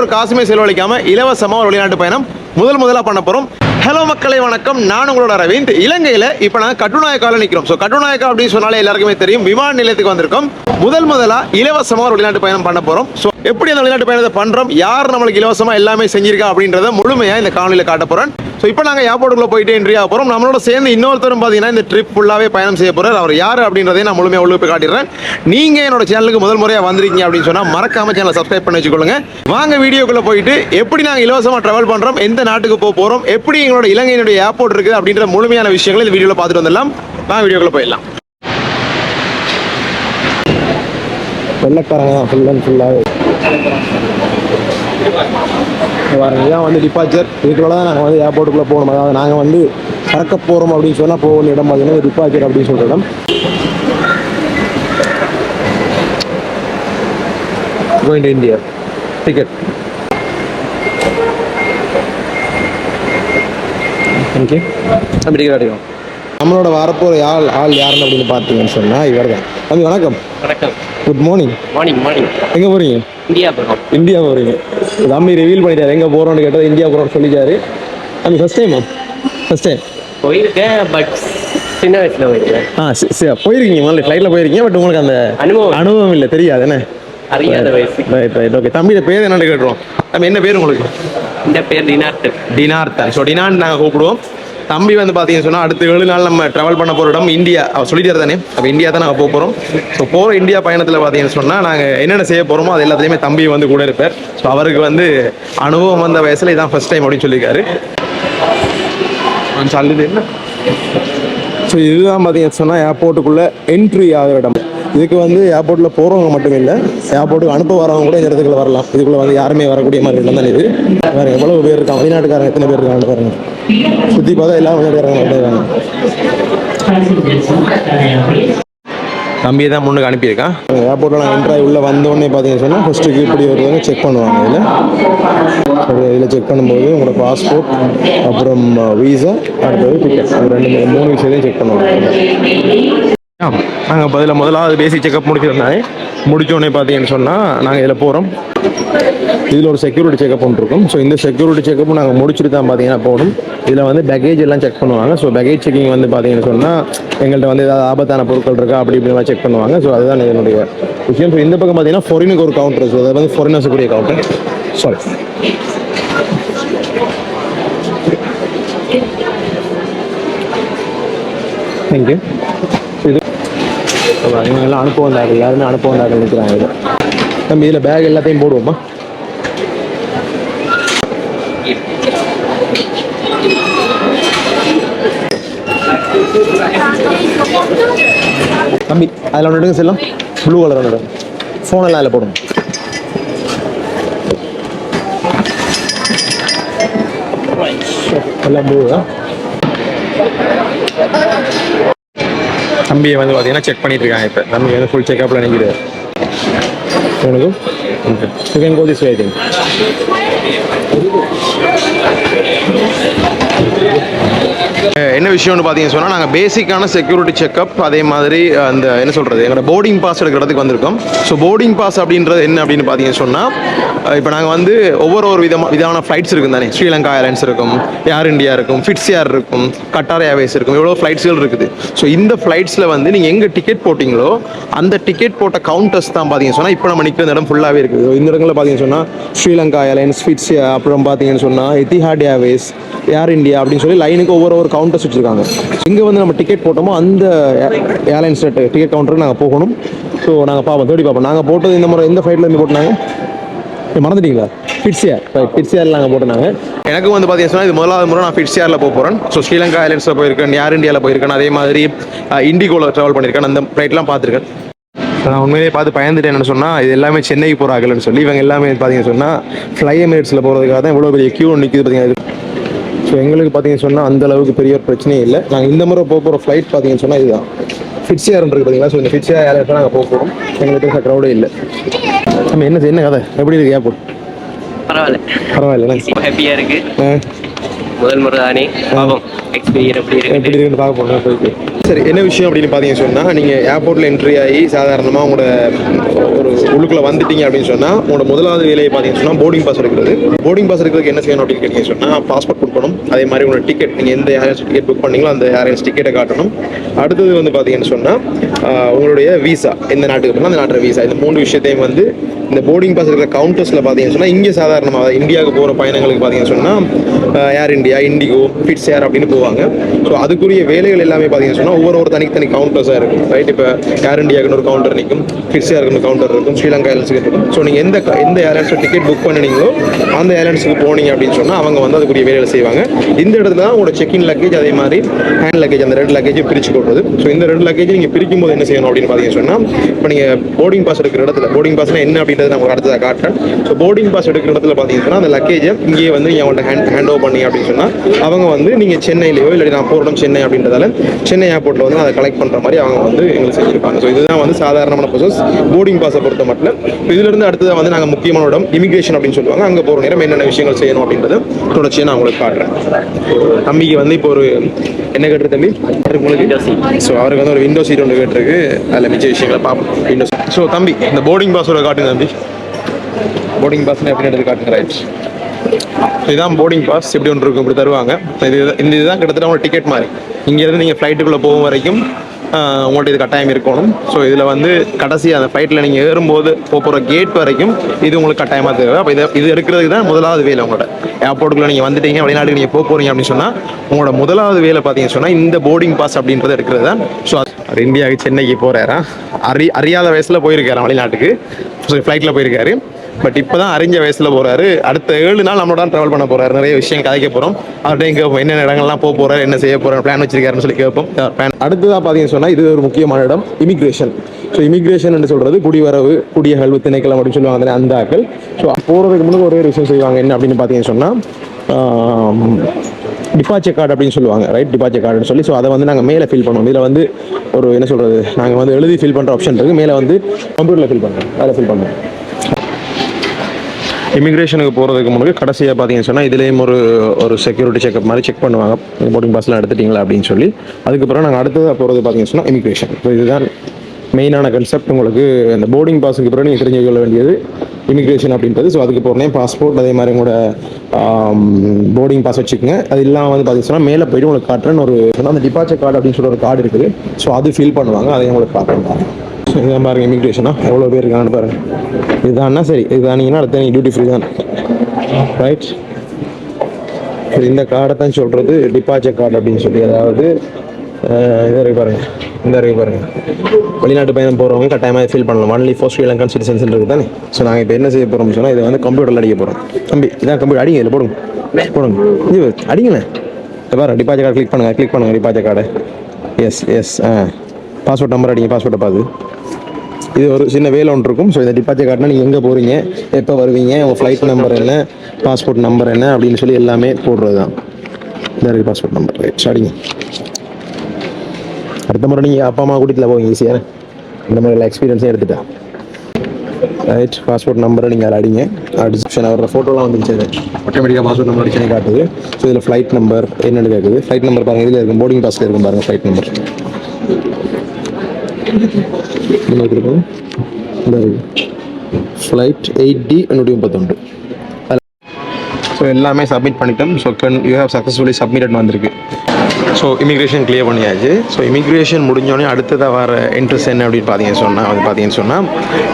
ஒரு காசுமே செலவழிக்காம இலவசமாக ஒரு வெளிநாட்டு பயணம் முதல் முதலாக பண்ண போகிறோம் ஹலோ மக்களை வணக்கம். நான் உங்களோட அரவிந்த். இலங்கையில் இப்போ நாங்கள் கட்டுநாயக்காவில் நிற்கிறோம் ஸோ கட்டுநாயக்கா அப்படின்னு சொன்னாலே எல்லாருக்குமே தெரியும். விமான நிலையத்துக்கு வந்திருக்கோம். முதல் முதலாக இலவசமாக ஒரு வெளிநாட்டு பயணம் பண்ண போகிறோம் ஸோ எப்படி அந்த வெளிநாட்டு பயணத்தை பண்ணுறோம் யார் நம்மளுக்கு இலவசமாக எல்லாமே செஞ்சிருக்கா அப்படின்றத முழுமையாக இந்த காணொலியில் காட்ட போகிறேன் ஸோ இப்போ நாங்கள் ஏர்போர்ட்டுக்குள்ள போயிட்டு இன்ட்ரியா போகிறோம் நம்மளோட சேர்ந்து இன்னொருத்தரும் பார்த்தீங்கன்னா இந்த ட்ரிப் ஃபுல்லாகவே பயணம் செய்ய போகிறார் அவர் யார் அப்படின்றதையும் நான் முழுமையாக உள்ள போய் காட்டிடுறேன். நீங்கள் என்னோட சேனலுக்கு முதல் முறையாக வந்திருக்கீங்க அப்படின்னு சொன்னால் மறக்காம சேனலை சப்ஸ்கிரைப் பண்ணி வச்சுக்கொள்ளுங்க. வாங்க வீடியோக்குள்ளே போயிட்டு எப்படி நாங்கள் இலவசமாக ட்ராவல் பண்ணுறோம் எந்த நாட்டுக்கு போக போகிறோம் எப்படி எங்களோட இலங்கையினுடைய ஏர்போர்ட் இருக்குது அப்படின்ற முழுமையான விஷயங்களை இந்த வீடியோவில் பார்த்துட்டு வந்துடலாம். வாங்க வீடியோக்குள்ளே போயிடலாம். வெள்ளக்காரங்க தான் ஃபுல் அண்ட் ஃபுல்லாகவே இதான் வந்து டிபார்ச்சர் இதுக்குள்ள தான் நாங்கள் வந்து ஏர்போர்ட்டுக்குள்ளே போகணும். அதாவது நாங்கள் வந்து பறக்க போகிறோம் அப்படின்னு சொன்னால் போக வேண்டிய இடம் பார்த்தீங்கன்னா டிபார்ச்சர் அப்படின்னு சொல்கிற இடம். Going to India ticket thank you நம்ம டிக்கெட் அடிக்கும் நம்மளோட வரப்போகிற ஆள் ஆள் யாருன்னு அப்படின்னு பார்த்தீங்கன்னு சொன்னால் இவர் தான் தம்பி வணக்கம். வணக்கம். குட் மார்னிங் மார்னிங் மார்னிங் எங்கே போகிறீங்க இந்தியா போகிறோம் இந்தியா போகிறீங்க தம்பி ரிவீல் பண்ணிட்டாரு. எங்கே போகிறோம்னு கேட்டது இந்தியா போகிறோம்னு சொல்லிட்டாரு. தம்பி ஃபஸ்ட் டைமா ஃபஸ்ட் டைம் போயிருக்கேன் பட் சின்ன வயசுல போயிருக்கேன். ஆ சரி சரி போயிருக்கீங்க முதல்ல. ஃப்ளைட்டில் போயிருக்கீங்க பட் உங்களுக்கு அந்த அனுபவம் அனுபவம் இல்லை. தெரியாது என்ன? அறியாத வயசு. ரைட் ரைட் ஓகே தம்பியோட பேர் என்னன்னு கேட்டுருவோம். தம்பி என்ன பேர் உங்களுக்கு? இந்த பேர் டினார்த்தன். டினார்த்தன். ஸோ டினான் நாங்கள் கூப்பிடுவோம். தம்பி வந்து பார்த்தீங்கன்னு சொன்னால் அடுத்த ஏழு நாள் நம்ம ட்ராவல் பண்ண போகிற இடம் இந்தியா. அவர் சொல்லிட்டாரு தானே அப்போ இந்தியா தான் நாங்கள் போக போகிறோம் ஸோ போகிற இந்தியா பயணத்தில் பார்த்தீங்கன்னு சொன்னால் நாங்கள் என்னென்ன செய்ய போகிறோமோ அது எல்லாத்துலேயுமே தம்பி வந்து கூட இருப்பார். ஸோ அவருக்கு வந்து அனுபவம் வந்த வயசில் இதான் ஃபர்ஸ்ட் டைம் அப்படின்னு சொல்லியிருக்காரு. கொஞ்சம் என்ன? ஸோ இதுதான் பார்த்தீங்கன்னு சொன்னால் ஏர்போர்ட்டுக்குள்ளே என்ட்ரி ஆகிற இடம். இதுக்கு வந்து ஏர்போர்ட்டில் போகிறவங்க மட்டும் இல்லை ஏர்போர்ட்டுக்கு அனுப்ப வரவங்க கூட இந்த இடத்துக்குள்ள வரலாம். இதுக்குள்ளே வந்து யாருமே வரக்கூடிய மாதிரி இடம் தான் இது. வேறு எவ்வளவு பேர் இருக்காங்க? வெளிநாட்டுக்காரங்க எத்தனை பேர் இருக்காங்க பாருங்க. சுற்றி பார்த்தா எல்லாம் இருக்காங்க தம்பியை தான் முன்னுக்கு அனுப்பியிருக்கான் ஏர்போர்ட்டில் நான் என்ட்ராய் உள்ளே வந்தோடனே பார்த்தீங்கன்னு சொன்னால் ஃபஸ்ட்டுக்கு இப்படி வருவாங்க செக் பண்ணுவாங்க இதில். இதில் செக் பண்ணும்போது உங்களோட பாஸ்போர்ட் அப்புறம் வீசா அடுத்தது டிக்கெட் ரெண்டு மூணு விஷயத்தையும் செக் பண்ணுவாங்க. நாங்கள் பதில் முதலாவது பேசிக் செக்அப் முடிச்சிருந்தாங்க. முடிச்சோடனே பார்த்தீங்கன்னு சொன்னால் நாங்கள் இதில் போகிறோம் இதில் ஒரு செக்யூரிட்டி செக்அப் ஒன்று இருக்கும். ஸோ இந்த செக்யூரிட்டி செக்அப்பும் நாங்கள் முடிச்சுட்டு தான் பார்த்தீங்கன்னா போகணும். இதில் வந்து பேகேஜ் எல்லாம் செக் பண்ணுவாங்க. ஸோ பேக்கேஜ் செக்கிங் வந்து பார்த்தீங்கன்னு சொன்னால் எங்கள்கிட்ட வந்து ஏதாவது ஆபத்தான பொருட்கள் இருக்கா? அப்படி இப்படிலாம் செக் பண்ணுவாங்க. ஸோ அதுதான் என்னுடைய விஷயம். ஸோ இந்த பக்கம் பார்த்தீங்கன்னா ஃபாரினுக்கு ஒரு கவுண்டர் ஸோ அது வந்து ஃபாரினர்ஸ் கவுண்டர் சாரி தேங்க்யூ இவங்க எல்லாம் அனுப்ப வந்தாங்க யாருமே அனுப்ப வந்தாங்க நிற்கிறாங்க இது நம்ம இதில் பேக் எல்லாத்தையும் போடுவோமா? தம்பி அதில் ஒன்று எடுங்க செல்லம். ப்ளூ கலர் ஒன்று எடுங்க. ஃபோன் எல்லாம் அதில் போடுங்க எல்லாம் ப்ளூ தான் தம்பியை வந்து பார்த்தீங்கன்னா செக் பண்ணிட்டு இருக்காங்க இப்போ. தம்பி வந்து ஃபுல் செக்அப்பில் நிற்கிது உனக்கு okay you can go this way thing என்ன விஷயம்னு பார்த்தீங்கன்னு சொன்னால் நாங்கள் பேசிக்கான செக்யூரிட்டி செக்அப் அதே மாதிரி அந்த என்ன சொல்கிறது எங்களோட போர்டிங் பாஸ் எடுக்கிறதுக்கு வந்திருக்கோம். ஸோ போர்டிங் பாஸ் அப்படின்றது என்ன அப்படின்னு பார்த்தீங்கன்னு சொன்னால் இப்போ நாங்கள் வந்து ஒவ்வொரு ஒரு விதமாக விதமான ஃப்ளைட்ஸ் இருக்கும் தானே. ஸ்ரீலங்கா ஏர்லைன்ஸ் இருக்கும் ஏர் இந்தியா இருக்கும் ஃபிட்ஸ் ஏர் இருக்கும் கட்டார் ஏர்வேஸ் இருக்கும் எவ்வளோ ஃப்ளைட்ஸ்கள் இருக்குது. ஸோ இந்த ஃப்ளைட்ஸில் வந்து நீங்கள் எங்கே டிக்கெட் போட்டிங்களோ அந்த டிக்கெட் போட்ட கவுண்டர்ஸ் தான் பார்த்தீங்கன்னு சொன்னால் இப்போ நம்ம நிற்கிற இடம் ஃபுல்லாகவே இருக்குது. இந்த இடங்களில் பார்த்தீங்கன்னு சொன்னால் ஸ்ரீலங்கா ஏர்லைன்ஸ் ஃபிட்ஸ் அப்புறம் பார்த்தீங்கன்னு சொன்னால் எத்திஹாட் ஏர்வேஸ் ஏர் இண்டியா அப்படின்னு சொல்லி லைனுக்கு ஒவ்வொரு ஒரு கவுண்டர்ஸ் வச்சுருக்காங்க இங்கே வந்து நம்ம டிக்கெட் போட்டோமோ அந்த ஏர்லைன்ஸ் டிக்கெட் கவுண்டருக்கு நாங்கள் போகணும். ஸோ நாங்கள் பார்ப்போம் தேடி பார்ப்போம் நாங்கள் போட்டது இந்த முறை எந்த ஃப்ளைட்டில் இருந்து போட்டாங்க மறந்துட்டீங்களா? ஃபிட்ஸ் ஏர் நாங்கள் போட்டுனாங்க. எனக்கு வந்து பார்த்தீங்கன்னா இது முதலாவது முறை நான் ஃபிட்ஸ் போக போகிறேன் ஸோ ஸ்ரீலங்கா ஏர்லைன்ஸில் போயிருக்கேன் ஏர் இந்தியாவில் போயிருக்கேன் அதே மாதிரி இண்டிகோவில் ட்ராவல் பண்ணியிருக்கேன் அந்த ஃப்ளைட்லாம் பார்த்துருக்கேன் நான் உண்மையிலேயே பார்த்து பயந்துட்டேன் என்ன சொன்னால் இது எல்லாமே சென்னைக்கு போகிறாங்கன்னு சொல்லி இவங்க எல்லாமே பார்த்தீங்கன்னு சொன்னால் ஃப்ளை எமிரேட்ஸில் போகிறதுக்காக தான் இவ்வளோ பெரிய க்யூ நிற்கிது பார்த்தீங்கன்னா ஸோ எங்களுக்கு பார்த்தீங்கன்னு சொன்னால் அந்த அளவுக்கு பெரிய ஒரு பிரச்சனையே இல்லை. நாங்கள் இந்த முறை போக போகிற ஃப்ளைட் பார்த்தீங்கன்னு சொன்னால் இதுதான். ஃபிட்ஸ் ஏர் இருக்குது பார்த்தீங்களா ஸோ இந்த ஃபிட்ஸ் ஏர் ஏர்லைன்ஸ் நாங்கள் போக போகிறோம் எங்களுக்கு பெருசாக க்ரௌடே இல்லை. நம்ம என்ன என்ன கதை? எப்படி இருக்கு? ஏர்போர்ட் பரவாயில்ல. பரவாயில்ல ரொம்ப ஹாப்பியா இருக்கு. ஆ. முதல் முறை தானே? பாவம் எக்ஸ்பீரியன் எப்படி எப்படி இருக்கு இருக்குன்னு பார்க்க போயிட்டு. சரி என்ன விஷயம் அப்படின்னு பார்த்தீங்கன்னு சொன்னால் நீங்கள் ஏர்போர்ட்டில் என்ட்ரி ஆகி சாதாரணமாக உங்களோட ஒரு உள்ளுக்குள்ளே வந்துட்டீங்க அப்படின்னு சொன்னால் உங்களோட முதலாவது வேலையை பார்த்தீங்கன்னு சொன்னால் போர்டிங் பாஸ் எடுக்கிறது. போர்டிங் பாஸ் எடுக்கிறதுக்கு என்ன செய்யணும் அப்படின்னு கேட்டீங்கன்னு சொன்னால் பாஸ்போர்ட் கொடுக்கணும் அதே மாதிரி உங்களோட டிக்கெட் நீங்கள் எந்த ஏர்லைன்ஸ் டிக்கெட் புக் பண்ணீங்களோ அந்த ஏர்லைன்ஸ் டிக்கெட்டை காட்டணும். அடுத்தது வந்து பார்த்தீங்கன்னு சொன்னால் உங்களுடைய விசா எந்த நாட்டுக்கு போனால் அந்த நாட்டோட விசா இந்த மூணு விஷயத்தையும் வந்து இந்த போர்டிங் பாஸ் இருக்கிற கவுண்டர்ஸில் பார்த்தீங்கன்னு சொன்னால் இங்கே சாதாரணமாக இந்தியாவுக்கு போகிற பயணங்களுக்கு பார்த்தீங்கன்னு சொன்னால் Air India IndiGo Fits Air அப்படின்னு போவாங்க. ஸோ அதுக்குரிய வேலைகள் எல்லாமே பார்த்தீங்கன்னு சொன்னால் ஒவ்வொரு ஒரு தனித்தனி கவுண்டர்ஸாக இருக்கும். ரைட் இப்போ ஏர் இந்தியாவுக்கு ஒரு கவுண்டர் நிற்கும் ஃபிட்ஸ் ஏருக்கு கவுண்டர் இருக்கும் ஸ்ரீலங்கா ஏர்லைன்ஸுக்கு இருக்கும் ஸோ நீங்கள் எந்த எந்த ஏர்லைன்ஸில் டிக்கெட் புக் பண்ணினீங்களோ அந்த ஏர்லைன்ஸுக்கு போனீங்க அப்படின்னு சொன்னால் அவங்க வந்து அதுக்குரிய வேலைகளை செய்வாங்க. இந்த இடத்துல தான் உங்களோட செக்இன் லக்கேஜ் அதே மாதிரி ஹேண்ட் லக்கேஜ் அந்த ரெண்டு லக்கேஜும் பிரித்து கொடுக்குறது ஸோ இந்த ரெண்டு லக்கேஜ் நீங்கள் பிரிக்கும் போது என்ன செய்யணும் அப்படின்னு பார்த்தீங்கன்னு சொன்னால் இப்போ நீங்கள் போர்டிங் பாஸ் இருக்கிற இடத்துல போர்டிங் பாஸ்னால் என்ன அப்படின்னு அப்படின்றத உங்களுக்கு அடுத்ததாக காட்டுறேன். ஸோ போர்டிங் பாஸ் எடுக்கிற இடத்துல பார்த்தீங்கன்னு அந்த லக்கேஜை இங்கேயே வந்து நீங்கள் அவங்கள்ட்ட ஹேண்ட் ஹேண்ட் ஓவர் பண்ணி அப்படின்னு சொன்னால் அவங்க வந்து நீங்கள் சென்னையிலையோ இல்லை நான் போகிற இடம் சென்னை அப்படின்றதால சென்னை ஏர்போர்ட்டில் வந்து அதை கலெக்ட் பண்ணுற மாதிரி அவங்க வந்து எங்களுக்கு செஞ்சிருப்பாங்க. ஸோ இதுதான் வந்து சாதாரணமான ப்ரோசஸ் போர்டிங் பாஸை பொறுத்த மட்டும். இதிலிருந்து அடுத்ததாக வந்து நாங்கள் முக்கியமான இடம் இமிகிரேஷன் அப்படின்னு சொல்லுவாங்க. அங்கே போகிற நேரம் என்னென்ன விஷயங்கள் செய்யணும் அப்படின்றத தொடர்ச்சியாக நான் உங்களுக்கு காட்டுறேன். தம்பிக்கு வந்து இப்போ ஒரு என்ன கேட்டுரு தம்பி? உங்களுக்கு. ஸோ அவருக்கு வந்து ஒரு விண்டோ சீட் ஒன்று கேட்டிருக்கு. அதில் மிச்ச விஷயங்களை பார்ப்போம். விண்டோ ஸோ தம்பி இந்த போர்டிங் பாஸோட காட்டுங்க தம்பி. போர்டிங் பாஸ்னா எப்படி எடுத்து காட்டுங்க ரைட் இதுதான் போர்டிங் பாஸ் எப்படி ஒன்று இருக்கும் இப்படி தருவாங்க. இது இந்த இதுதான் கிட்டத்தட்ட உங்களோட டிக்கெட் மாதிரி. இங்கேருந்து நீங்கள் ஃப்ளைட்டுக்குள்ளே போகும் வரைக்கும் உங்கள்கிட்ட இது கட்டாயம் இருக்கணும். ஸோ இதில் வந்து கடைசி அந்த ஃப்ளைட்டில் நீங்கள் ஏறும்போது போகிற கேட் வரைக்கும் இது உங்களுக்கு கட்டாயமாக தேவை. அப்போ இதை இது எடுக்கிறதுக்கு தான் முதலாவது வேலை உங்களோட ஏர்போர்ட்டுக்குள்ளே நீங்கள் வந்துட்டீங்க வெளிநாட்டுக்கு நீங்கள் போக போகிறீங்க அப்படின்னு சொன்னால் உங்களோட முதலாவது வேலை பார்த்தீங்கன்னு சொன்னால் இந்த போர்டிங் பாஸ் அப்படின்றத எடுக்கிறது தான். ஸோ அவர் இந்தியாவுக்கு சென்னைக்கு போகிறாராம் அறி அறியாத வயசில் போயிருக்காராம் வெளிநாட்டுக்கு? ஸோ ஃப்ளைட்டில் போயிருக்காரு. பட் இப்போ தான் அறிஞ்ச வயசில் போகிறாரு அடுத்த ஏழு நாள் நம்மளோட ட்ராவல் பண்ண போகிறாரு நிறைய விஷயம் கதைக்க போகிறோம் அவர்கிட்ட கேட்போம் என்னென்ன இடங்கள்லாம் போக போகிறாரு என்ன செய்ய போகிறார் பிளான் வச்சிருக்காருன்னு சொல்லி கேட்போம். பிளான் அடுத்ததாக பார்த்தீங்கன்னு சொன்னால் இது ஒரு முக்கியமான இடம் இமிக்ரேஷன் ஸோ இமிக்ரேஷன் என்று சொல்கிறது குடிவரவு குடியகழ்வு திணைக்கலாம் அப்படின்னு சொல்லுவாங்க அந்த ஆக்கள் ஸோ போகிறதுக்கு முன்னாடி ஒரே விஷயம் செய்வாங்க என்ன அப்படின்னு பார்த்தீங்கன்னு சொன்னால் டிபாச்சர் கார்டு அப்படின்னு சொல்லுவாங்க ரைட் டிபாச்சர் கார்டுன்னு சொல்லி. ஸோ அதை வந்து நாங்கள் மேலே ஃபில் பண்ணுவோம். இதில் வந்து ஒரு என்ன சொல்கிறது நாங்கள் வந்து எழுதி ஃபில் பண்ணுற ஆப்ஷன் இருக்குது மேலே வந்து கம்ப்யூட்டரில் ஃபில் பண்ணுறோம் அதில் ஃபில் பண்ணுவோம் இமிக்ரேஷனுக்கு போகிறதுக்கு முன்னாடி கடைசியாக பார்த்தீங்கன்னு சொன்னால் இதுலேயும் ஒரு ஒரு செக்யூரிட்டி செக்அப் மாதிரி செக் பண்ணுவாங்க. போர்டிங் பாஸ்லாம் எடுத்துட்டீங்களா அப்படின்னு சொல்லி. அதுக்கப்புறம் நாங்கள் அடுத்ததாக போகிறது பார்த்தீங்கன்னு சொன்னால் இமிக்ரேஷன் ஸோ இதுதான் மெயினான கன்செப்ட் உங்களுக்கு. அந்த போர்டிங் பாஸுக்கு பிறகு நீங்கள் தெரிஞ்சு கொள்ள வேண்டியது இமிக்ரேஷன் அப்படின்றது. ஸோ அதுக்கு போகிறனே பாஸ்போர்ட் அதே மாதிரி உங்களோட போர்டிங் பாஸ் வச்சுக்கோங்க. அது இல்லாமல் வந்து பார்த்தீங்கன்னா சொன்னால் மேலே போயிட்டு உங்களுக்கு காட்டுறேன்னு ஒரு அந்த டிபார்ச்சர் கார்டு அப்படின்னு சொல்லி ஒரு கார்டு இருக்குது. ஸோ அது ஃபில் பண்ணுவாங்க அதையும் உங்களுக்கு காட்டுறேன். ஸோ இதான் பாருங்க இமிக்ரேஷனா எவ்வளோ பேர் இருக்காங்கன்னு பாருங்கள் இதுதான்னா சரி. இதுதானீங்கன்னா அடுத்த நீங்கள் டியூட்டி ஃப்ரீ தான். ரைட் சரி இந்த கார்டை தான் சொல்கிறது டிபாச்சர் கார்டு அப்படின்னு சொல்லி அதாவது இதை இருக்கு பாருங்கள் இந்த இருக்கு பாருங்கள் வெளிநாட்டு பயணம் போகிறவங்க கட்டாயமாக ஃபில் பண்ணலாம். ஒன்லி ஃபோர் ஸ்ரீலங்கன் சிட்டிசன்ஸ் இருக்குது தானே. ஸோ நாங்கள் இப்போ என்ன செய்ய போகிறோம்னு சொன்னால் இதை வந்து கம்ப்யூட்டரில் அடிக்க போகிறோம் தம்பி இதான் கம்ப்யூட்டர் அடிங்க இதில் போடுங்க. போடுங்க. இது அடிங்களேன். இதை பாருங்க டிபார்ச்சர் கார்டு கிளிக் பண்ணுங்கள் கிளிக் பண்ணுங்கள் departure card S S ah passport number அடிங்க பாஸ்வேர்ட்டை பார்த்து இது ஒரு சின்ன வேலை ஒன்று இருக்கும். ஸோ இந்த டிபார்ச்சர் கார்டுனா நீங்கள் எங்கே போகிறீங்க எப்போ வருவீங்க? உங்கள் ஃப்ளைட் நம்பர் என்ன? பாஸ்போர்ட் நம்பர் என்ன? அப்படின்னு சொல்லி எல்லாமே போடுறது தான் இந்த இருக்குது பாஸ்போர்ட் நம்பர் ரைட் அடிங்க அடுத்த முறை நீங்கள் அப்பா அம்மா கூட்டிகிட்டு போவீங்க ஈஸியாக இந்த மாதிரி எல்லா எக்ஸ்பீரியன்ஸே எடுத்துட்டேன் ரைட் பாஸ்போர்ட் நம்பரை நீங்கள் அதில் அடிங்க. டிஸ்கிரிப்ஷன் அவரோட ஃபோட்டோலாம் வந்துருச்சு அது. ஆட்டோமேட்டிக்காக பாஸ்போர்ட் நம்பர் அடிச்சு காட்டுது. ஸோ இதில் ஃப்ளைட் நம்பர் என்னென்னு கேட்குது ஃப்ளைட் நம்பர் பாருங்கள் இதில் இருக்கும் போர்டிங் பாஸில் இருக்கும் பாருங்கள் ஃப்ளைட் நம்பர் என்ன இருக்கும் ஃப்ளைட் எயிட் டி நூற்றி முப்பத்தொன்று. ஸோ எல்லாமே சப்மிட் பண்ணிட்டோம். So can you have successfully submit வந்திருக்கு. ஸோ இமிக்ரேஷன் கிளியர் பண்ணியாச்சு. ஸோ இமிக்ரேஷன் முடிஞ்சோடனே அடுத்ததாக வர இன்ட்ரெஸ்ட் என்ன அப்படின்னு பார்த்தீங்க சொன்னால் வந்து பார்த்தீங்கன்னு சொன்னால்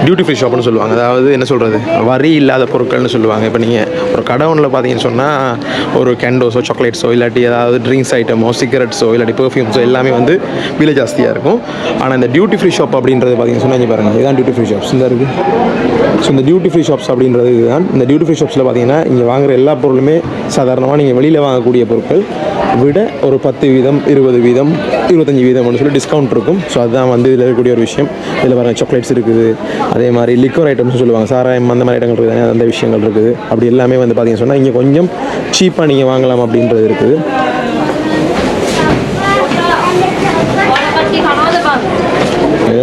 டியூட்டி ஃப்ரீ ஷாப்னு சொல்லுவாங்க. அதாவது என்ன சொல்கிறது வரி இல்லாத பொருட்கள்னு சொல்லுவாங்க. இப்போ நீங்கள் ஒரு கடவுனில் பார்த்தீங்கன்னு சொன்னால் ஒரு கேண்டோஸோ சாக்லேட்ஸோ இல்லாட்டி ஏதாவது ட்ரிங்க்ஸ் ஐட்டமோ சிகரெட்ஸோ இல்லாட்டி பெர்ஃப்யூம்ஸோ எல்லாமே வந்து விலை ஜாஸ்தியாக இருக்கும். ஆனால் இந்த டியூட்டி ஃப்ரீ ஷாப் அப்படின்றது பார்த்தீங்கன்னு சொன்னால் இங்கே பாருங்கள் இதுதான் டியூட்டி ஃப்ரீ ஷாப்ஸ் இந்த இருக்குது ஸோ இந்த டியூட்டி ஃப்ரீ ஷாப்ஸ் அப்படின்றது இதுதான். இந்த டியூட்டி ஃப்ரீ ஷாப்ஸில் பார்த்தீங்கன்னா இங்கே வாங்குகிற எல்லா பொருளுமே சாதாரணமாக நீங்கள் வெளியில் வாங்கக்கூடிய பொருட்கள். விட ஒரு பத்து வீதம் இருபது வீதம் இருபத்தஞ்சி வீதம்னு சொல்லி டிஸ்கவுண்ட் இருக்கும். ஸோ அதுதான் வந்து இதில் இருக்கக்கூடிய ஒரு விஷயம். இதில் வர சாக்லேட்ஸ் இருக்குது. அதே மாதிரி லிக்வர் ஐட்டம்ஸ் சொல்லுவாங்க. சாராயம் அந்த மாதிரி ஐட்டங்கள் இருக்குது. அந்த விஷயங்கள் இருக்குது. அப்படி எல்லாமே வந்து பார்த்திங்க சொன்னால் இங்கே கொஞ்சம் சீப்பாக நீங்கள் வாங்கலாம் அப்படின்றது இருக்குது.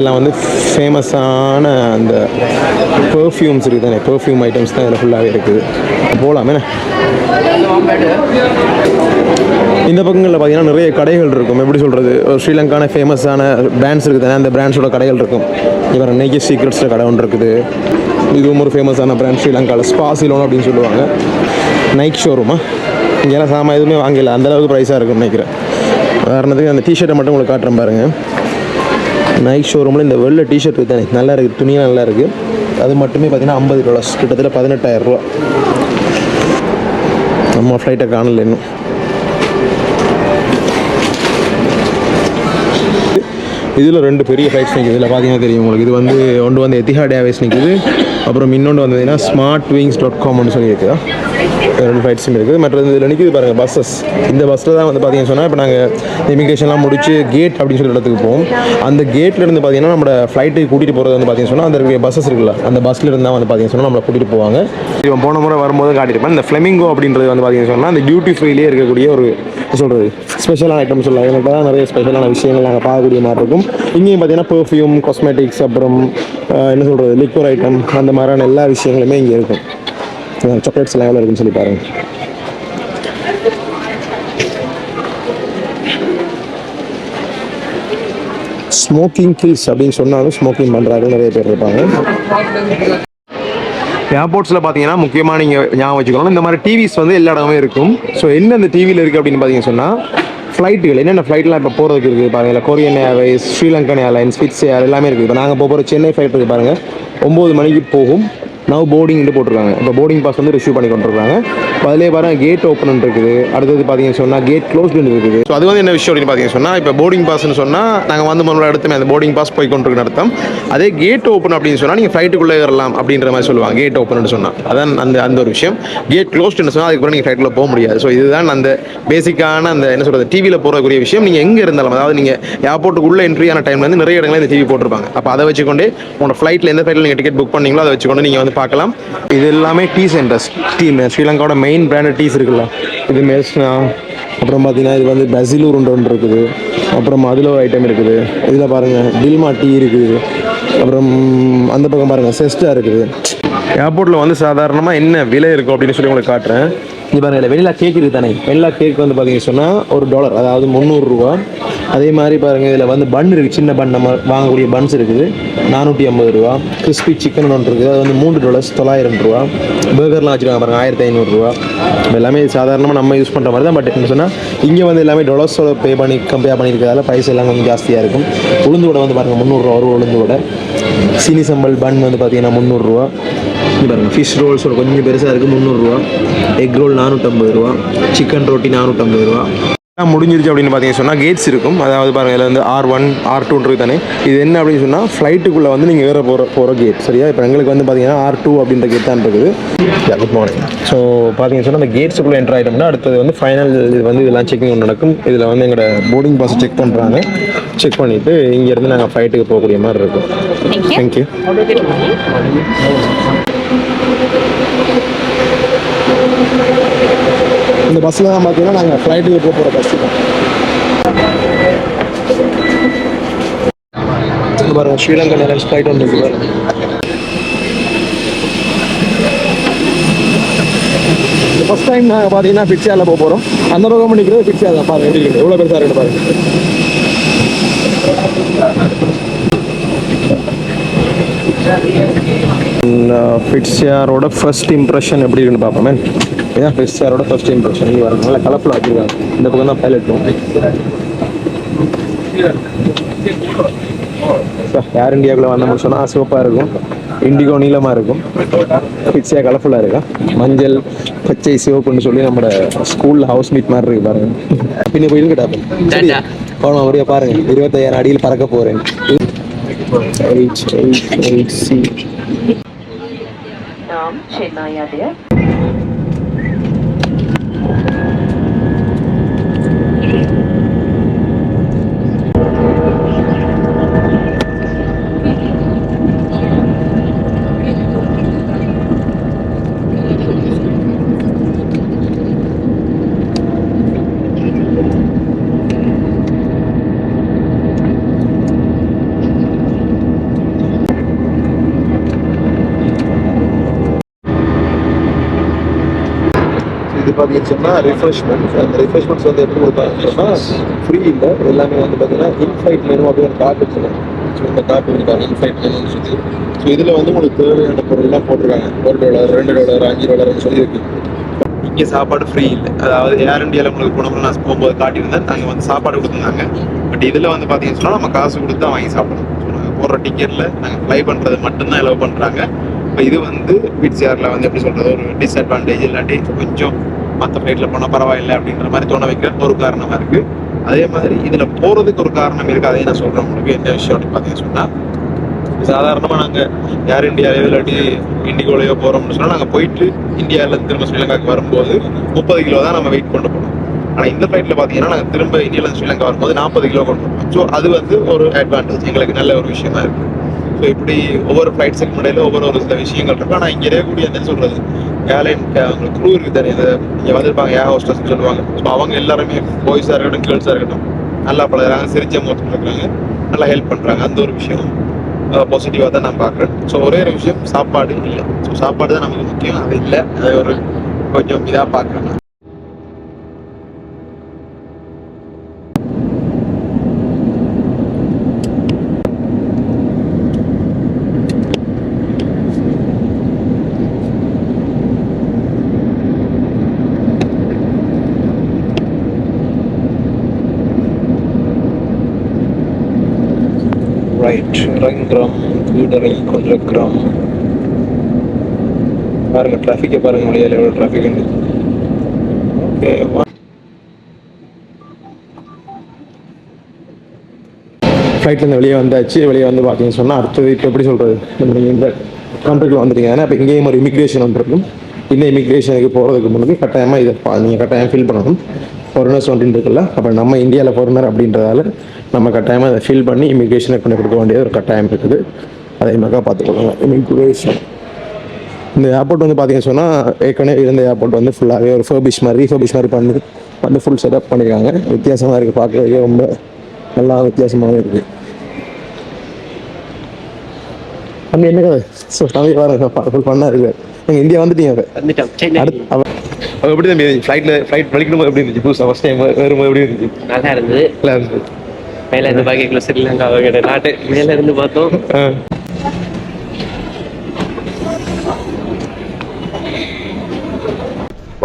இதெல்லாம் வந்து ஃபேமஸான அந்த பெர்ஃப்யூம்ஸ் இருக்குது தானே பெர்ஃப்யூம் ஐட்டம்ஸ் தான் இதில் ஃபுல்லாகவே இருக்குது. போகலாமே இந்த பக்கங்களில் பார்த்தீங்கன்னா நிறைய கடைகள் இருக்கும். எப்படி சொல்கிறது ஸ்ரீலங்கான ஃபேமஸான பிராண்ட்ஸ் இருக்குது தானே அந்த பிராண்ட்ஸோட கடைகள் இருக்கும். இவர் நெகி சீக்ரெட்ஸில் கடை ஒன்று இருக்குது. இதுவும் ஒரு ஃபேமஸான பிராண்ட் ஸ்ரீலங்காவில் ஸ்பாசிலோன் அப்படின்னு சொல்லுவாங்க. நைக் ஷோரூமா இங்கெல்லாம் சாமான் எதுவுமே வாங்கல. அந்த அளவுக்கு ப்ரைஸாக இருக்கும்னு நினைக்கிறேன். உதாரணத்துக்கு அந்த டிஷர்ட்டை மட்டும் உங்களுக்கு காட்டுறேன் பாருங்கள் நைக் ஷோரூமில் இந்த வெள்ளை டிஷர்ட் இருக்குது தானே நல்லா இருக்குது துணியாக நல்லா இருக்குது அது மட்டுமே பார்த்தீங்கன்னா ஐம்பது டாலர்ஸ் கிட்டத்தட்ட பதினெட்டாயிரம் ரூபா நம்ம ஃப்ளைட்டை காணல இன்னும். இதில் ரெண்டு பெரிய ஃப்ளைட்ஸ் நிற்குது இதில் பார்த்தீங்கன்னா தெரியும் உங்களுக்கு. இது வந்து ஒன்று வந்து எத்திஹாட் ஏர்வேஸ் நிற்குது அப்புறம் இன்னொன்று வந்ததுன்னா ஸ்மார்ட் விங்ஸ் டாட் காம்னு சொல்லி இருக்குதா ரெண்டு ஃப்ளைட்ஸும் இருக்குது. மற்றது இதில் நிற்குது பாருங்கள் பஸ்ஸஸ் இந்த பஸ்ஸில் தான் வந்து பார்த்தீங்கன்னு சொன்னால் இப்போ நாங்கள் இமிக்ரேஷன்லாம் முடிச்சு கேட் அப்படின்னு சொல்லி இடத்துக்கு போவோம். அந்த கேட்டில் இருந்து பார்த்தீங்கன்னா நம்ம ஃப்ளைட்டுக்கு கூட்டிகிட்டு போகிறது வந்து பார்த்தீங்கன்னு சொன்னால் அந்த பஸ்ஸஸ் இருக்குல்ல அந்த பஸ்ஸில் இருந்தால் வந்து பார்த்தீங்கன்னு சொன்னால் நம்மளை கூட்டிகிட்டு போவாங்க. இவன் போன முறை வரும்போது காட்டியிருப்பேன் இந்த ஃப்ளெமிங்கோ அப்படின்றது வந்து பார்த்தீங்கன்னு சொன்னால் அந்த டியூட்டி ஃப்ரீலேயே இருக்கக்கூடிய ஒரு சொல்கிறது ஸ்பெஷலான ஐட்டம் சொல்லலாம். ஏன்னா தான் நிறைய ஸ்பெஷலான விஷயங்கள் நாங்கள் பார்க்கக்கூடிய மாதிரி இருக்கும். இங்கேயும் பார்த்தீங்கன்னா பெர்ஃப்யூம் காஸ்மெட்டிக்ஸ் அப்புறம் என்ன சொல்கிறது லிக்வர் ஐட்டம் அந்த மாதிரியான எல்லா விஷயங்களுமே இங்கே இருக்கும். சாக்லேட்ஸ் எல்லாம் எவ்வளோ இருக்குன்னு சொல்லி பாருங்கள் ஸ்மோக்கிங் கில்ஸ் அப்படின்னு சொன்னாலும் ஸ்மோக்கிங் பண்ணுறாங்க நிறைய பேர் இருப்பாங்க. ஏர்போர்ட்ஸில் பார்த்தீங்கன்னா முக்கியமாக நீங்கள் ஞாபகம் வச்சுக்கணும் இந்த மாதிரி டிவிஸ் வந்து எல்லா இடமே இருக்கும். ஸோ என்ன இந்த டிவியில் இருக்குது அப்படின்னு பார்த்தீங்கன்னு சொன்னால் ஃப்ளைட்டுகள் என்னென்ன ஃப்ளைட்லாம் இப்போ போகிறதுக்கு இருக்குது பாருங்கள் Korean Airways Sri Lankan Airlines Fits Air எல்லாமே இருக்குது. இப்போ நாங்கள் போகிற சென்னை ஃப்ளைட் இருக்குது பாருங்கள் ஒம்பது மணிக்கு போகும். நவ் போர்டிங்னு போட்டிருக்காங்க. இப்போ போர்டிங் பாஸ் வந்து ரிசீவ் பண்ணி கொண்டிருக்காங்க அதிலே பாருங்கள் கேட் ஓப்பன் இருக்குது. அடுத்தது பார்த்தீங்கன்னு சொன்னால் கேட் க்ளோஸ்டு இருக்குது. ஸோ அது வந்து என்ன விஷயம் அப்படின்னு பார்த்தீங்கன்னு சொன்னால் இப்போ போர்டிங் பாஸ்னு சொன்னால் நாங்கள் வந்து முதல்ல எடுத்துமே அந்த போர்டிங் பாஸ் போய் கொண்டிருக்கிற அர்த்தம். அதே கேட் ஓப்பன் அப்படின்னு சொன்னால் நீங்கள் ஃப்ளைட்டுக்குள்ளே ஏறலாம் அப்படின்ற மாதிரி சொல்லுவாங்க கேட் ஓப்பன் சொன்னால் அதான் அந்த அந்த ஒரு விஷயம். கேட் க்ளோஸ்டுன்னு சொன்னால் அதுக்கப்புறம் நீங்கள் ஃப்ளைட்டில் போக முடியாது. ஸோ இதுதான் அந்த பேசிக்கான அந்த என்ன சொல்கிறது டிவியில் போகிறக்கூடிய விஷயம். நீங்கள் எங்கே இருந்தாலும் அதாவது நீங்கள் ஏர்போர்ட்டுக்குள்ளே என்ட்ரியான டைம்லேருந்து நிறைய இடங்களில் இந்த டிவி போட்டிருப்பாங்க. அப்போ அதை வச்சுக்கொண்டு உங்களோட ஃப்ளைட்டில் எந்த ஃப்ளைட்டில் நீங்கள் டிக்கெட் புக் பண்ணீங்களோ அதை வச்சுக்கொண்டு நீங்கள் வந்து பார்க்கலாம். இது எல்லாமே டீ சென்டர்ஸ் டீ ஸ்ரீலங்காவோட மெயின் பிராண்டட் டீஸ் இருக்குல்ல. இது மெல்ஸ்னா அப்புறம் பார்த்தீங்கன்னா இது வந்து பெசிலூர் ஒன்று இருக்குது. அப்புறம் அதில் ஒரு ஐட்டம் இருக்குது. இதில் பாருங்கள் டில்மா டீ இருக்குது. அப்புறம் அந்த பக்கம் பாருங்கள் செஸ்டா இருக்குது. ஏர்போர்ட்டில் வந்து சாதாரணமாக என்ன விலை இருக்கும் அப்படின்னு சொல்லி உங்களுக்கு காட்டுறேன். இது பாருங்கள் வெளியில் கேக் இருக்குது தானே? வெனிலா கேக் வந்து பார்த்தீங்கன்னு சொன்னால் ஒரு டாலர் அதாவது முந்நூறுரூவா. அதே மாதிரி பாருங்கள் இதில் வந்து பன் இருக்குது சின்ன பன் நம்ம வாங்கக்கூடிய பன்ஸ் இருக்குது நானூற்றி ஐம்பது ரூபா. கிறிஸ்பி சிக்கன் ஒன்று இருக்குது அது வந்து மூன்று டாலர்ஸ் தொள்ளாயிரம் ரூபா. பர்கர்லாம் வச்சுருக்காங்க பாருங்கள் ஆயிரத்தி ஐநூறுரூவா எல்லாமே சாதாரணமாக நம்ம யூஸ் பண்ணுற மாதிரி தான் பட் என்ன சொன்னால் இங்கே வந்து எல்லாமே டொலர்ஸோட பே பண்ணி கம்பேர் பண்ணியிருக்கிறதால பைசா எல்லாம் கொஞ்சம் ஜாஸ்தியாக இருக்கும். உளுந்து வடை வந்து பாருங்கள் முந்நூறுரூவா ஒரு உளுந்து வடை. சீனி சம்பல் பன் வந்து பார்த்தீங்கன்னா முந்நூறுரூவா. இங்க பாருங்க. ஃபிஷ் ரோல்ஸ் கொஞ்சம் பெருசாக இருக்குது முந்நூறுரூவா. எக் ரோல் நானூற்றம்பது ரூபா. சிக்கன் ரொட்டி நானூற்றம்பது ரூபா. எல்லாம் முடிஞ்சிருச்சு அப்படின்னு பார்த்தீங்கன்னு சொன்னால் கேட்ஸ் இருக்கும். அதாவது பாருங்கள் இதில் வந்து ஆர் ஒன் ஆர் டூன்றது தானே. இது என்ன அப்படின்னு சொன்னால் ஃப்ளைட்டுக்குள்ளே வந்து நீங்கள் ஏற போகிற போகிற கேட் சரியா? இப்போ எங்களுக்கு வந்து பார்த்தீங்கன்னா ஆர் டூ அப்படின்ற கேட் தான் இருக்குது. குட் மார்னிங் ஸோ பார்த்தீங்கன்னு சொன்னால் அந்த கேட்ஸுக்குள்ளே என்ட்ரு ஆகிட்டோம்னா அடுத்தது வந்து ஃபைனல் இது வந்து இதெல்லாம் செக்கிங் ஒன்று நடக்கும். இதில் வந்து எங்களோட போர்டிங் பாஸ் செக் பண்ணுறாங்க செக் பண்ணிவிட்டு இங்கேருந்து நாங்கள் ஃப்ளைட்டுக்கு போகக்கூடிய மாதிரி இருக்கும். தேங்க்யூ இந்த பஸ்ஸில் தான் பார்த்தீங்கன்னா நாங்கள் ஃப்ளைட்டுக்கு போக போகிற பஸ் தான் இங்க பாருங்க ஸ்ரீலங்கன் ஏர்லைன்ஸ் ஃப்ளைட் ஒன்று பாருங்க. ஃபஸ்ட் டைம் நாங்கள் பார்த்தீங்கன்னா பிக்ஸாவில் போக போகிறோம் அந்த பக்கம் நிற்கிறது பிக்ஸா தான். பாருங்கள் எவ்வளோ பெருசாக இருக்குது பாருங்க. ஃபிட்ஸியாரோட ஃபர்ஸ்ட் இம்ப்ரெஷன் எப்படி இருக்குன்னு பார்ப்போமே இதான் ஃபிட்ஸியாரோட ஃபர்ஸ்ட் இம்ப்ரெஷன் இங்கே வரும் நல்லா கலர்ஃபுல்லாக வச்சுருக்காங்க. இந்த பக்கம் தான் பைலட்டும் ஏர் இந்தியாவுக்குள்ள வந்த சொன்னால் சிவப்பாக இருக்கும். இண்டிகோ நீளமாக இருக்கும். பிக்ஸியா கலர்ஃபுல்லாக இருக்கா? மஞ்சள் பச்சை சிவப்புன்னு சொல்லி நம்ம ஸ்கூலில் ஹவுஸ் மீட் மாதிரி இருக்கு பாருங்க. பின்ன போய் இருக்கட்டா டாடா. போன அப்படியே பாருங்க. இருபத்தாயிரம் அடியில் பறக்க போகிறேன் eight eight eight C Şeytan Yadiye. சொன்னால் ரிஃப்ரெஷ்மெண்ட்ஸ் அந்த ரிஃப்ரெஷ்மெண்ட்ஸ் வந்து எப்படி கொடுப்பாங்க சொன்னால் ஃப்ரீ இல்லை. எல்லாமே வந்து பார்த்தீங்கன்னா இன்ஃபைட் மெனு அப்படின்னு ஒரு கார்டு வச்சுருக்காங்க ஸோ இந்த கார்டு கொடுப்பாங்க இன்ஃபைட் மெனுன்னு சொல்லி. ஸோ இதில் வந்து உங்களுக்கு தேவையான பொருள்லாம் போட்டிருக்காங்க. ஒரு டாலர் ரெண்டு டாலர் அஞ்சு டாலர்னு சொல்லியிருக்கு இங்கே சாப்பாடு ஃப்ரீ இல்லை. அதாவது ஏர் இண்டியாவில் உங்களுக்கு போனோம்னா நான் போகும்போது காட்டியிருந்தேன். நாங்கள் வந்து சாப்பாடு கொடுத்துருந்தாங்க. பட் இதில் வந்து பார்த்தீங்கன்னு சொன்னால் நம்ம காசு கொடுத்து தான் வாங்கி சாப்பிடணும். ஸோ நாங்கள் போடுற டிக்கெட்டில் நாங்கள் ஃப்ளை பண்ணுறது மட்டும்தான் எலவு பண்ணுறாங்க இப்போ இது வந்து பிட்ஸ் ஏரில் வந்து எப்படி சொல்கிறது ஒரு டிஸ்அட்வான்டேஜ் இல்லாட்டி கொஞ்சம் மற்ற ஃப்ளைட்டில் போனால் பரவாயில்லை அப்படின்ற மாதிரி தோண வைக்கிறது ஒரு காரணமாக இருக்குது அதே மாதிரி இதில் போகிறதுக்கு ஒரு காரணம் இருக்குது அதையும் நான் சொல்கிறேன் உங்களுக்கு. என்ன விஷயம் அப்படின்னு பார்த்தீங்கன்னு சொன்னால் சாதாரணமாக நாங்கள் ஏர் இந்தியாவிலோ இல்லாட்டி இண்டிகோலையோ போகிறோம்னு சொன்னால் நாங்கள் போயிட்டு இந்தியாவில் திரும்ப ஸ்ரீலங்காவுக்கு வரும்போது முப்பது கிலோ தான் நம்ம வெயிட் கொண்டு போனோம். ஆனால் இந்த ஃப்ளைட்டில் பார்த்தீங்கன்னா நாங்கள் திரும்ப இந்தியாவிலேருந்து ஸ்ரீலங்கா வரும்போது நாற்பது கிலோ கொண்டு போகிறோம் ஸோ அது வந்து ஒரு அட்வான்டேஜ் எங்களுக்கு நல்ல ஒரு விஷயமா இருக்குது ஸோ இப்படி ஒவ்வொரு ஃப்ளைட்ஸுக்கு முன்னாடியில் ஒவ்வொரு ஒரு சில விஷயங்கள் இருக்கும் ஆனால் இங்கே இருக்கக்கூடிய என்ன சொல்கிறது ஏர்லைன் அவங்களுக்கு குழு இருக்குது தெரியுது இங்கே வந்திருப்பாங்க ஏர் ஹோஸ்டர்ஸ்னு சொல்லுவாங்க. ஸோ அவங்க எல்லாருமே பாய்ஸாக இருக்கட்டும் கேர்ள்ஸாக இருக்கட்டும் நல்லா பழகுறாங்க சிரிச்ச முகத்தில் இருக்கிறாங்க நல்லா ஹெல்ப் பண்ணுறாங்க அந்த ஒரு விஷயம் பாசிட்டிவாக தான் நான் பார்க்குறேன். ஸோ ஒரே ஒரு விஷயம் சாப்பாடு இல்லை. ஸோ சாப்பாடு தான் நமக்கு முக்கியம் அது இல்லை. அது ஒரு கொஞ்சம் இதாக பார்க்குறேன் ரைட் இறங்குறோம் வீடு இறங்கி கொண்டிருக்கிறோம். பாருங்க டிராஃபிக்கை பாருங்க முடியல எவ்வளோ டிராஃபிக் ஓகே ஃப்ளைட்லேருந்து வெளியே வந்தாச்சு. வெளியே வந்து பார்த்தீங்கன்னு சொன்னால் அடுத்தது இப்போ எப்படி சொல்கிறது நீங்கள் இந்த கண்ட்ரிக்குள்ள வந்துட்டீங்க. ஏன்னா இப்போ இங்கேயும் ஒரு இமிக்ரேஷன் வந்துருக்கும். இந்த இமிக்ரேஷனுக்கு போகிறதுக்கு முன்னாடி கட்டாயமாக இதை நீங்கள் கட்டாயம் ஃபில் பண்ணணும். ஃபாரினர்ஸ் வந்துட்டு இருக்குல்ல. அப்போ நம்ம இந்தியாவில் ஃபாரினர் அப்படின்றதால நம்ம கட்டாயமாக அதை ஃபில் பண்ணி இமிக்ரேஷனுக்கு பண்ணி கொடுக்க வேண்டிய ஒரு கட்டாயம் இருக்குது. அதே மாதிரி பார்த்துக்கோங்க இமிக்ரேஷன் இந்த ஏர்போர்ட் வந்து பார்த்தீங்கன்னு சொன்னால் ஏற்கனவே இருந்த ஏர்போர்ட் வந்து ஃபுல்லாகவே ஒரு ஃபர்பிஷ் மாதிரி ரீஃபர்பிஷ் மாதிரி பண்ணி வந்து ஃபுல் செட்டப் பண்ணியிருக்காங்க வித்தியாசமாக இருக்குது பார்க்குறதுக்கே ரொம்ப நல்லா வித்தியாசமாகவே இருக்குது அங்கே என்ன கதை? ஸோ தம்பி பாருங்க ஃபுல் பண்ணா இருக்கு. நீங்கள் இந்தியா வந்துட்டீங்க எப்படி தம்பி ஃப்ளைட்டில் ஃப்ளைட் வலிக்கணும்? எப்படி இருந்துச்சு? புதுசாக ஃபஸ்ட் டைம் வரும்போது எப்படி இருந்துச்சு? நல்லா இருந்தது. நல்லா இருந்துச்சு மேல இருந்து பாக்கல ஸ்ரீலங்கா அவங்களோட நாட்டு மேல இருந்து பார்த்தோம்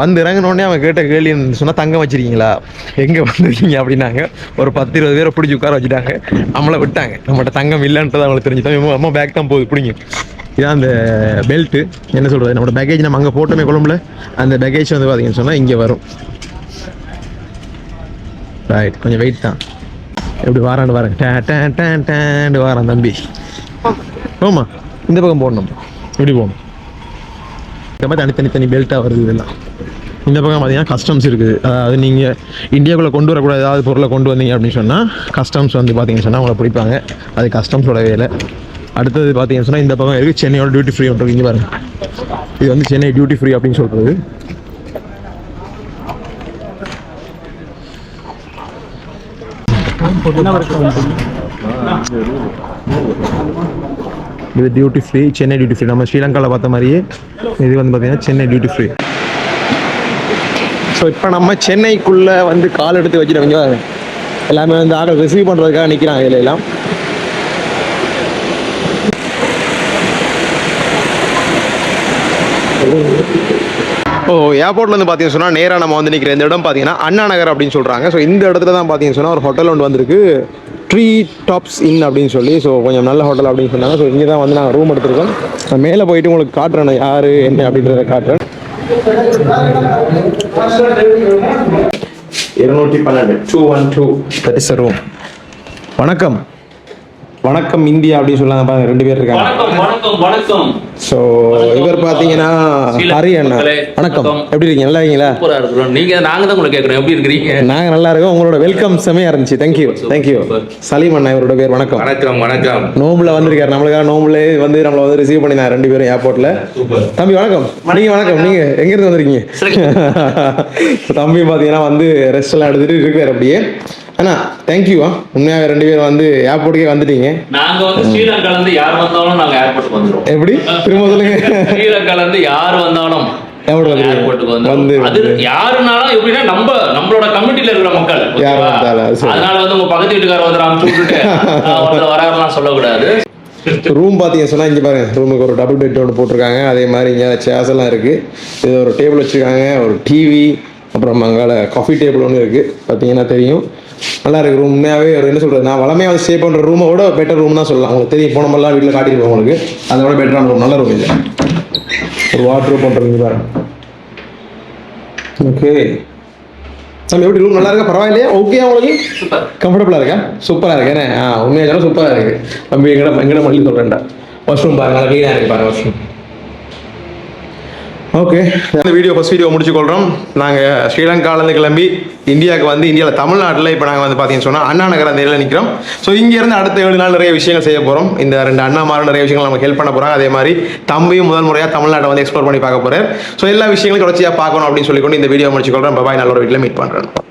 வந்து இறங்கினோடனே அவன் கேட்ட கேள்வி சொன்னா தங்கம் வச்சிருக்கீங்களா? எங்க வந்துருக்கீங்க அப்படின்னாங்க. ஒரு பத்து இருபது பேரை பிடிச்சி உட்கார வச்சுட்டாங்க. நம்மளை விட்டாங்க. நம்மகிட்ட தங்கம் இல்லைன்றது அவங்களுக்கு தெரிஞ்சுதான் அம்மா பேக் தான் போகுது பிடிங்க. இதான் அந்த பெல்ட்டு என்ன சொல்கிறது நம்மளோட பேக்கேஜ் நம்ம அங்கே போட்டோமே குழம்புல. அந்த பேக்கேஜ் வந்து பார்த்தீங்கன்னு சொன்னால் இங்கே வரும். ரைட் கொஞ்சம் வெயிட் தான். எப்படி வாரான்னு பாருங்க. டே டேன் டேன் டேண்டு வாரான் தம்பி. ஆமா இந்த பக்கம் போடணும். இப்படி போகணும். இந்த மாதிரி தனித்தனி தனி பெல்ட்டாக வருது இதெல்லாம். இந்த பக்கம் பார்த்தீங்கன்னா கஸ்டம்ஸ் இருக்குது. அதாவது நீங்கள் இந்தியாவுக்குள்ளே கொண்டு வரக்கூடாது ஏதாவது பொருளை கொண்டு வந்தீங்க அப்படின்னு சொன்னால் கஸ்டம்ஸ் வந்து பார்த்தீங்கன்னு சொன்னால் உங்களை பிடிப்பாங்க. அது கஸ்டம்ஸோட வேலை. அடுத்தது பார்த்தீங்கன்னு சொன்னால் இந்த பக்கம் இருக்குது சென்னையோட டியூட்டி ஃப்ரீ ஒன்று இங்கே பாருங்கள் இது வந்து சென்னை டியூட்டி ஃப்ரீ அப்படின்னு சொல்கிறது இது duty free Chennai duty free நம்ம ஸ்ரீலங்காவில் பார்த்த மாதிரியே இது வந்து பார்த்தீங்கன்னா சென்னை டியூட்டி ஃப்ரீ ஸோ இப்போ நம்ம சென்னைக்குள்ளே வந்து கால் எடுத்து வச்சுட்டவங்க எல்லாமே வந்து ஆக்கள் ரிசீவ் பண்ணுறதுக்காக நிற்கிறாங்க இதில் எல்லாம். ஓ ஏர்போர்ட்ல இருந்து பார்த்தீங்கன்னு சொன்னால் நேராக நம்ம வந்து நிற்கிற இந்த இடம் பார்த்தீங்கன்னா அண்ணா நகர் அப்படின்னு சொல்கிறாங்க ஸோ இந்த இடத்துல தான் பார்த்தீங்கன்னு சொன்னால் ஒரு ஹோட்டல் ஒன்று வந்திருக்கு. ட்ரீ டாப்ஸ் இன் அப்படின்னு சொல்லி ஸோ கொஞ்சம் நல்ல ஹோட்டல் அப்படின்னு சொன்னாங்க. ஸோ இங்கே தான் வந்து நாங்கள் ரூம் எடுத்திருக்கோம். நான் மேலே போயிட்டு உங்களுக்கு காட்டுறேன் யார் என்ன அப்படின்றத காட்டுறேன். இருநூற்றி பன்னெண்டு. Two one two that is room வணக்கம். வணக்கம் இந்தியா அப்படின்னு சொல்லாங்க பாருங்க ரெண்டு பேர் இருக்காங்க. ஸோ இவர் பார்த்தீங்கன்னா ஹரி அண்ணா. வணக்கம். எப்படி இருக்கீங்க? நல்லா இருக்கீங்களா? நீங்க நாங்க தான் உங்களை கேட்கறோம் எப்படி இருக்கிறீங்க? நாங்க நல்லா இருக்கோம். உங்களோட வெல்கம் செமையா இருந்துச்சு. தேங்க்யூ தேங்க்யூ சலீம் அண்ணா இவரோட பேர் வணக்கம். வணக்கம் வணக்கம். நோம்புல வந்திருக்காரு. நம்மளுக்காக நோம்புல வந்து நம்மள வந்து ரிசீவ் பண்ணினார் ரெண்டு பேரும் ஏர்போர்ட்ல தம்பி வணக்கம். நீங்க வணக்கம். நீங்க எங்க இருந்து வந்திருக்கீங்க? தம்பி பாத்தீங்கன்னா வந்து ரெஸ்ட் எல்லாம் எடுத்துட்டு இருக்காரு அப்படியே. அண்ணா தேங்க்யூ உண்மையாக ரெண்டு பேரும் வந்து ஏர்போர்ட்டுக்கே வந்துட்டீங்க. நாங்க வந்து ஸ்ரீலங்கால இருந்து யார் வந்தாலும் நாங்க ஏர்போர்ட் வந்துடும் எப்படி? திரும்ப சொல்லுங்க. ஸ்ரீலங்கால இருந்து யார் வந்தாலும் வந்து- ஏர்போர்ட்டுக்கு யாருனாலும் எப்படின்னா நம்ம நம்மளோட கமிட்டில இருக்கிற மக்கள். அதனால வந்து உங்க பக்கத்து வீட்டுக்கார வந்து அமுச்சு விட்டுட்டு ஆஹ், ஒருத்தர் வராருலாம் சொல்லக்கூடாது. ரூம் பார்த்தீங்க சொன்னால் இங்கே பாருங்க ரூமுக்கு ஒரு டபுள் பெட் ஒன்று போட்டிருக்காங்க. அதே மாதிரி இங்கே சேர்ஸ் எல்லாம் இருக்குது இது ஒரு டேபிள் வச்சுருக்காங்க ஒரு டிவி அப்புறம் அங்கால காஃபி டேபிள் ஒன்று இருக்குது பார்த்தீங்கன்னா தெரியும். நல்லா இருக்கு ரூம் உண்மையாகவே ஒரு என்ன சொல்கிறது நான் வளமையாக வந்து ஸ்டே பண்ணுற ரூமோட பெட்டர் ரூம் தான் சொல்லலாம். உங்களுக்கு தெரியும் போனமெல்லாம் வீட்டில் காட்டியிருப்போம் உங்களுக்கு. அதை விட பெட்டரான ரூம் நல்ல ரூம் இல்லை ஒரு வாட்ரூப் பண்ணுறது பாருங்க. ஓகே சாமி எப்படி ரூம் நல்லா இருக்கா? பரவாயில்லையா? ஓகே உங்களுக்கு? கம்ஃபர்டபுளாக இருக்கா? சூப்பராக இருக்கு. என்ன? ஆ உண்மையாக சொல்ல சூப்பராக இருக்கு. தம்பி எங்கட எங்கட மல்லி சொல்கிறேன்டா வாஷ்ரூம் பாருங்க நல்லா க்ளீனாக இருக்கு பாருங்க வாஷ்ரூம் ஓகே இந்த வீடியோ ஃபஸ்ட் வீடியோ முடிச்சு கொள்றோம் நாங்கள் ஸ்ரீலங்காலேருந்து கிளம்பி இந்தியாவுக்கு வந்து இந்தியாவில் தமிழ்நாட்டில் இப்போ நாங்கள் வந்து பார்த்தீங்கன்னு சொன்னால் அண்ணா நகர் அந்த நிற்கிறோம் ஸோ இங்கேருந்து அடுத்த ஏழு நாள் நிறைய விஷயங்கள் செய்ய போகிறோம் இந்த ரெண்டு அண்ணாமாரும் நிறைய விஷயங்கள் நமக்கு ஹெல்ப் பண்ண போகிறாங்க அதே மாதிரி தம்பியும் முதல் முறையாக தமிழ்நாட்டை வந்து எக்ஸ்ப்ளோர் பண்ணி பார்க்க போகிறார் ஸோ எல்லா விஷயங்களும் தொடர்ச்சியாக பார்க்கணும் அப்படின்னு சொல்லிக்கொண்டு இந்த வீடியோ முடிச்சு கொள்றோம் பாய் நல்ல ஒரு வீட்டில் மீட் பண்ணுறேன்